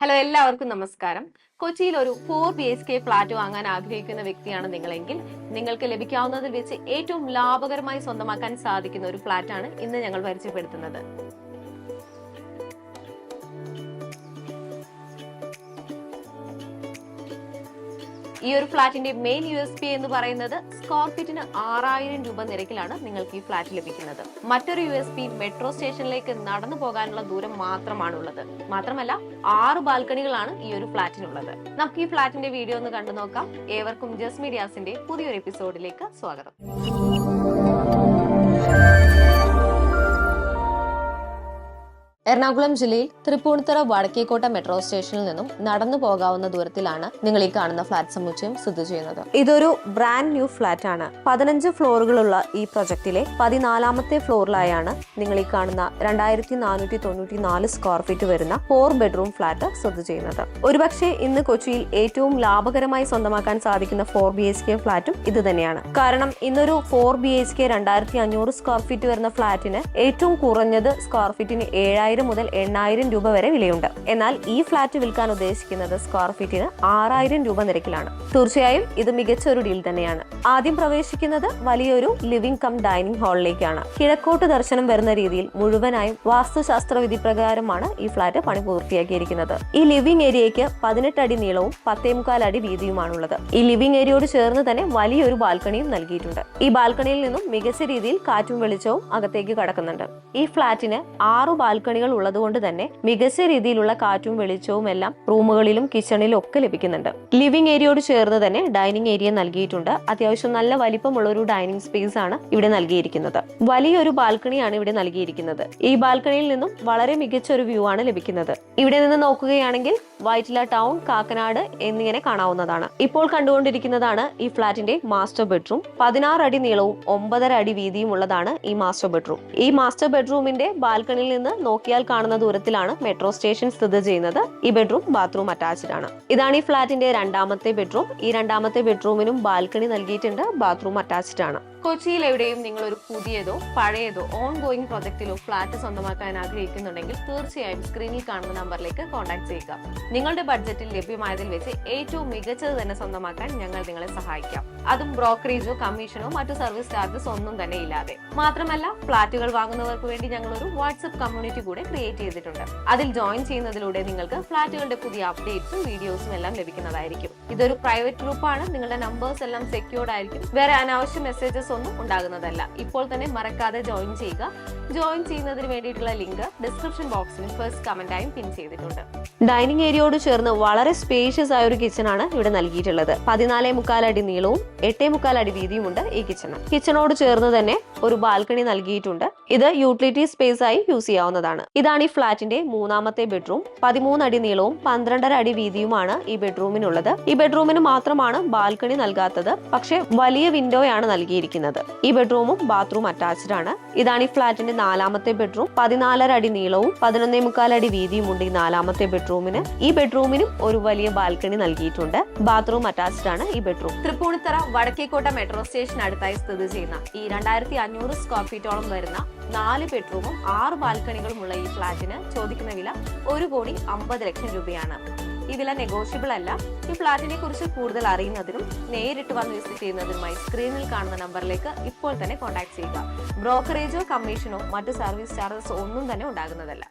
Hello എല്ലാവർക്കും നമസ്കാരം. കൊച്ചിയിൽ ഒരു four B H K flat വാങ്ങാൻ ആഗ്രഹിക്കുന്ന വ്യക്തിയാണ് നിങ്ങളെങ്കിൽ നിങ്ങൾക്ക് ലഭിക്കാവുന്നതിൽ വെച്ച് ഏറ്റവും ലാഭകരമായി സ്വന്തമാക്കാൻ സാധിക്കുന്ന ഒരു ഫ്ലാറ്റാണ് ഇന്ന് ഞങ്ങൾ പരിചയപ്പെടുത്തുന്നത്. ഈ ഒരു ഫ്ളാറ്റിന്റെ മെയിൻ യു എസ് പി എന്ന് പറയുന്നത് സ്ക്വയർ ഫീറ്റിന് ആറായിരം രൂപ നിരക്കിലാണ് നിങ്ങൾക്ക് ഈ ഫ്ളാറ്റ് ലഭിക്കുന്നത്. മറ്റൊരു യു എസ് പി മെട്രോ സ്റ്റേഷനിലേക്ക് നടന്നു പോകാനുള്ള ദൂരം മാത്രമാണുള്ളത്. മാത്രമല്ല ആറ് ബാൽക്കണികളാണ് ഈ ഒരു ഫ്ളാറ്റിനുള്ളത് നമുക്ക് ഈ ഫ്ളാറ്റിന്റെ വീഡിയോ ഒന്ന് കണ്ടു നോക്കാം ഏവർക്കും ജസ് മീഡിയാസിന്റെ പുതിയൊരു എപ്പിസോഡിലേക്ക് സ്വാഗതം. എറണാകുളം ജില്ലയിൽ തൃപ്പൂണിത്തുറ വടക്കേക്കോട്ട മെട്രോ സ്റ്റേഷനിൽ നിന്നും നടന്നു പോകാവുന്ന ദൂരത്തിലാണ് നിങ്ങൾ ഈ കാണുന്ന ഫ്ളാറ്റ് സമുച്ചയം സ്ഥിതി ചെയ്യുന്നത്. ഇതൊരു ബ്രാൻഡ് ന്യൂ ഫ്ളാറ്റ് ആണ്. പതിനഞ്ച് ഫ്ലോറുകളുള്ള ഈ പ്രൊജക്ടിലെ പതിനാലാമത്തെ ഫ്ലോറിലായാണ് നിങ്ങൾ ഈ കാണുന്ന രണ്ടായിരത്തി നാനൂറ്റി തൊണ്ണൂറ്റി നാല് സ്ക്വയർ ഫീറ്റ് വരുന്ന ഫോർ ബെഡ്റൂം ഫ്ളാറ്റ് സ്ഥിതി ചെയ്യുന്നത്. ഒരുപക്ഷെ ഇന്ന് കൊച്ചിയിൽ ഏറ്റവും ലാഭകരമായി സ്വന്തമാക്കാൻ സാധിക്കുന്ന ഫോർ ബി എച്ച് കെ ഫ്ളാറ്റും ഇത് തന്നെയാണ്. കാരണം ഇന്നൊരു ഫോർ ബി എച്ച് കെ രണ്ടായിരത്തി അഞ്ഞൂറ് സ്ക്വയർ ഫീറ്റ് വരുന്ന ഫ്ളാറ്റിന് ഏറ്റവും കുറഞ്ഞത് സ്ക്വയർ ഫീറ്റിന് ഏഴായിരം മുതൽ എണ്ണായിരം രൂപ വരെ വിലയുണ്ട്. എന്നാൽ ഈ ഫ്ലാറ്റ് വിൽക്കാൻ ഉദ്ദേശിക്കുന്നത് സ്ക്വയർ ഫീറ്റിന് ആറായിരം രൂപ നിരക്കിലാണ്. തീർച്ചയായും ഇത് മികച്ച ഒരു ഡീൽ തന്നെയാണ്. ആദ്യം പ്രവേശിക്കുന്നത് വലിയൊരു ലിവിംഗ് കം ഡൈനിങ് ഹാളിലേക്കാണ് കിഴക്കോട്ട് ദർശനം വരുന്ന രീതിയിൽ മുഴുവനായും വാസ്തുശാസ്ത്ര വിധി പ്രകാരമാണ് ഈ ഫ്ളാറ്റ് പണി പൂർത്തിയാക്കിയിരിക്കുന്നത്. ഈ ലിവിംഗ് ഏരിയയ്ക്ക് പതിനെട്ട് അടി നീളവും പത്തേമുക്കാൽ അടി വീതിയുമാണുള്ളത്. ഈ ലിവിംഗ് ഏരിയയോട് ചേർന്ന് തന്നെ വലിയൊരു ബാൽക്കണിയും നൽകിയിട്ടുണ്ട്. ഈ ബാൽക്കണിയിൽ നിന്നും മികച്ച രീതിയിൽ കാറ്റും വെളിച്ചവും അകത്തേക്ക് കടക്കുന്നുണ്ട്. ഈ ഫ്ളാറ്റിന് ആറു ബാൽക്കണികൾ ഉള്ളതുകൊണ്ട് തന്നെ മികച്ച രീതിയിലുള്ള കാറ്റും വെളിച്ചവും എല്ലാം റൂമുകളിലും കിച്ചണിലും ഒക്കെ ലഭിക്കുന്നുണ്ട്. ലിവിംഗ് ഏരിയയോട് ചേർന്ന് തന്നെ ഡൈനിങ് ഏരിയ നൽകിയിട്ടുണ്ട്. അത്യാവശ്യം നല്ല വലിപ്പമുള്ള ഒരു ഡൈനിങ് സ്പേസ് ആണ് ഇവിടെ നൽകിയിരിക്കുന്നത്. വലിയൊരു ബാൽക്കണിയാണ് ഇവിടെ നൽകിയിരിക്കുന്നത്. ഈ ബാൽക്കണിയിൽ നിന്നും വളരെ മികച്ച ഒരു വ്യൂ ആണ് ലഭിക്കുന്നത്. ഇവിടെ നിന്ന് നോക്കുകയാണെങ്കിൽ വൈറ്റില ടൗൺ കാക്കനാട് എന്നിങ്ങനെ കാണാവുന്നതാണ്. ഇപ്പോൾ കണ്ടുകൊണ്ടിരിക്കുന്നതാണ് ഈ ഫ്ളാറ്റിന്റെ മാസ്റ്റർ ബെഡ്റൂം. പതിനാറ് അടി നീളവും ഒമ്പതര അടി വീതിയും ഉള്ളതാണ് ഈ മാസ്റ്റർ ബെഡ്റൂം. ഈ മാസ്റ്റർ ബെഡ്റൂമിന്റെ ബാൽക്കണിയിൽ നിന്ന് നോക്കിയാൽ കാണുന്ന ദൂരത്തിലാണ് മെട്രോ സ്റ്റേഷൻ സ്ഥിതി ചെയ്യുന്നത്. ഈ ബെഡ്റൂം ബാത്റൂം അറ്റാച്ച്ഡ് ആണ് ഇതാണ് ഈ ഫ്ളാറ്റിന്റെ രണ്ടാമത്തെ ബെഡ്റൂം. ഈ രണ്ടാമത്തെ ബെഡ്റൂമിനും ബാൽക്കണി നൽകിയിട്ടുണ്ട്. ബാത്റൂം അറ്റാച്ച്ഡ് ആണ് കൊച്ചിയിൽ എവിടെയും നിങ്ങൾ ഒരു പുതിയതോ പഴയതോ ഓൺ ഗോയിങ് പ്രൊജക്റ്റിലോ ഫ്ലാറ്റ് സ്വന്തമാക്കാൻ ആഗ്രഹിക്കുന്നുണ്ടെങ്കിൽ തീർച്ചയായും സ്ക്രീനിൽ കാണുന്ന നമ്പറിലേക്ക് കോൺടാക്ട് ചെയ്യുക. നിങ്ങളുടെ ബഡ്ജറ്റിൽ ലഭ്യമായതിൽ വെച്ച് ഏറ്റവും മികച്ചത് തന്നെ സ്വന്തമാക്കാൻ ഞങ്ങൾ നിങ്ങളെ സഹായിക്കാം. അതും ബ്രോക്കറേജോ കമ്മീഷനോ മറ്റു സർവീസ് ചാർജസ് ഒന്നും തന്നെ ഇല്ലാതെ. മാത്രമല്ല ഫ്ലാറ്റുകൾ വാങ്ങുന്നവർക്ക് വേണ്ടി ഞങ്ങൾ ഒരു വാട്സ്ആപ്പ് കമ്മ്യൂണിറ്റി കൂടെ ക്രിയേറ്റ് ചെയ്തിട്ടുണ്ട്. അതിൽ ജോയിൻ ചെയ്യുന്നതിലൂടെ നിങ്ങൾക്ക് ഫ്ലാറ്റുകളുടെ പുതിയ അപ്ഡേറ്റ്സും വീഡിയോസും എല്ലാം ലഭിക്കുന്നതായിരിക്കും. ഇതൊരു പ്രൈവറ്റ് ഗ്രൂപ്പാണ് നിങ്ങളുടെ നമ്പേഴ്സ് എല്ലാം സെക്യൂർഡ് ആയിരിക്കും. വേറെ അനാവശ്യ മെസ്സേജസ് ഒന്നും ഉണ്ടാകുന്നതല്ല. ഇപ്പോൾ തന്നെ മറക്കാതെ ജോയിൻ ചെയ്യുക. ജോയിൻ ചെയ്യുന്നതിന് വേണ്ടിയിട്ടുള്ള ലിങ്ക് ഡിസ്ക്രിപ്ഷൻ ബോക്സിൽ ഫസ്റ്റ് കമന്റായും പിൻ ചെയ്തിട്ടുണ്ട്. ഡൈനിങ് ഏരിയയോട് ചേർന്ന് വളരെ സ്പേഷ്യസ് ആയ ഒരു കിച്ചൺ ആണ് ഇവിടെ നൽകിയിട്ടുള്ളത്. പതിനാലേ മുക്കാൽ അടി നീളവും എട്ടേ മുക്കാൽ അടി വീതിയുമുണ്ട് ഈ കിച്ചണ് കിച്ചണോട് ചേർന്ന് തന്നെ ഒരു ബാൽക്കണി നൽകിയിട്ടുണ്ട്. ഇത് യൂട്ടിലിറ്റി സ്പേസ് ആയി യൂസ് ചെയ്യാവുന്നതാണ്. ഇതാണ് ഈ ഫ്ളാറ്റിന്റെ മൂന്നാമത്തെ ബെഡ്റൂം പതിമൂന്ന് അടി നീളവും പന്ത്രണ്ടര അടി വീതിയുമാണ് ഈ ബെഡ്റൂമിനുള്ളത് ഈ ബെഡ്റൂമിന് മാത്രമാണ് ബാൽക്കണി നൽകാത്തത്. പക്ഷേ വലിയ വിൻഡോയാണ് നൽകിയിരിക്കുന്നത്. ഈ ബെഡ്റൂമും ബാത്റൂം അറ്റാച്ച്ഡ് ആണ്. ഇതാണ് ഈ ഫ്ളാറ്റിന്റെ നാലാമത്തെ ബെഡ്റൂം പതിനാലര അടി നീളവും പതിനൊന്നേ മുക്കാൽ അടി വീതിയും ഉണ്ട് ഈ നാലാമത്തെ ബെഡ്റൂമിന് ഈ ബെഡ്റൂമിനും ഒരു വലിയ ബാൽക്കണി നൽകിയിട്ടുണ്ട്. ബാത്റൂം അറ്റാച്ച്ഡ് ആണ് ഈ bedroom Thrippunithura Vadakkekotta metro station അടുത്തായി സ്ഥിതി ചെയ്യുന്ന ഈ രണ്ടായിരത്തി അഞ്ഞൂറ് സ്ക്വയർ ഫീറ്റോളം വരുന്ന നാല് ബെഡ്റൂമും ആറ് ബാൽക്കണികളും ഉള്ള ഈ ഫ്ളാറ്റിന് ചോദിക്കുന്ന വില ഒരു കോടി അമ്പത് ലക്ഷം രൂപയാണ്. ഈ വില നെഗോഷ്യബിൾ അല്ല. ഈ ഫ്ളാറ്റിനെ കുറിച്ച് കൂടുതൽ അറിയുന്നതിനും നേരിട്ട് വന്ന് വിസിറ്റ് ചെയ്യുന്നതിനുമായി സ്ക്രീനിൽ കാണുന്ന നമ്പറിലേക്ക് ഇപ്പോൾ തന്നെ കോൺടാക്ട് ചെയ്യുക. ബ്രോക്കറേജോ കമ്മീഷനോ മറ്റു സർവീസ് ചാർജസ് ഒന്നും തന്നെ ഉണ്ടാകുന്നതല്ല.